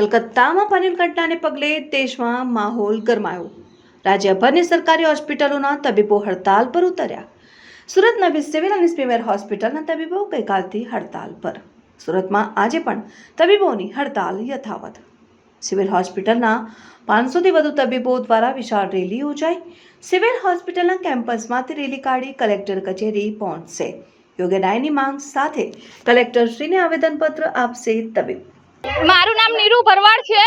કલકત્તામાં બનેલ ઘટનાને પગલે દેશમાં માહોલ ગરમાયો. રાજ્યભરની સરકારી હોસ્પિટલોના તબીબો હડતાલ પર ઉતર્યા. સુરત નવી સિવિલ અને સ્પીમેર હોસ્પિટલના તબીબો ગઈકાલથી હડતાલ પર. સુરતમાં આજે પણ તબીબોની હડતાલ યથાવત. સિવિલ હોસ્પિટલના પાંચસોથી વધુ તબીબો દ્વારા વિશાળ રેલી યોજાઈ. સિવિલ હોસ્પિટલના કેમ્પસમાંથી રેલી કાઢી કલેક્ટર કચેરી પહોંચશે. યોગ્ય ન્યાયની માંગ સાથે કલેક્ટરશ્રીને આવેદનપત્ર આપશે તબીબ. મારું નામ નીરુ ભરવાડ છે.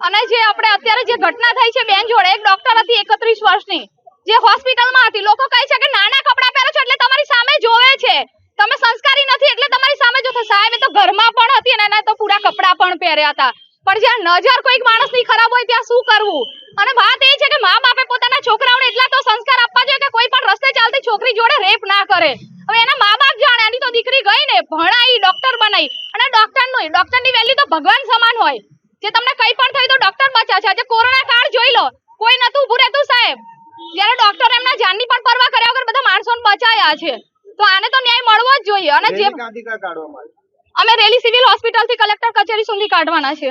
અને જે આપણે અત્યારે જે ઘટના થઈ છે બેન જોડે, એક ડોક્ટર હતી એકત્રીસ વર્ષની, જે હોસ્પિટલમાં હતી. લોકો કહે છે કે નાના કપડાં પહેરો છો એટલે તમારી સામે જોવે છે. તમે સંસ્કારી નથી એટલે તમારી સામે જો સાહેબ, એ તો ઘરમાં પણ હતી અને એના તો પૂરા કપડાં પણ પહેર્યા હતા. પણ જ્યાં નજર કોઈક માણસની ખરાબ હોય ત્યાં શું કરવું? અને વાત એ છે કે મા બાપે પોતાના છોકરાઓને એટલા તો સંસ્કાર આપવા જોઈએ કે કોઈ પણ રસ્તે ચાલતી છોકરી જોડે રેપ ના કરે. હવે એના મા બાપ જાણે એની તો દીકરી ગઈ ને ભણાઈ ડોક્ટર બનાવી અને ડોક્ટરનું ડોક્ટરની વેલ્યુ તો ભગવાન સમાન હોય. જે તમને કઈ પણ થયું તો ડોક્ટર બચ્યા છે આજે કોરોના કાળ જોઈ લો. કોઈ નતું ઉભું રહેતું સાહેબ. જ્યારે ડોક્ટર એમના જાનની પણ પરવા કર્યા વગર બધા માણસોને બચાયા છે. તો આને તો ન્યાય મળવો જ જોઈએ. અને જે અમે રેલી સિવિલ હોસ્પિટલથી કલેક્ટર કચેરી સુધી કાઢવાના છે.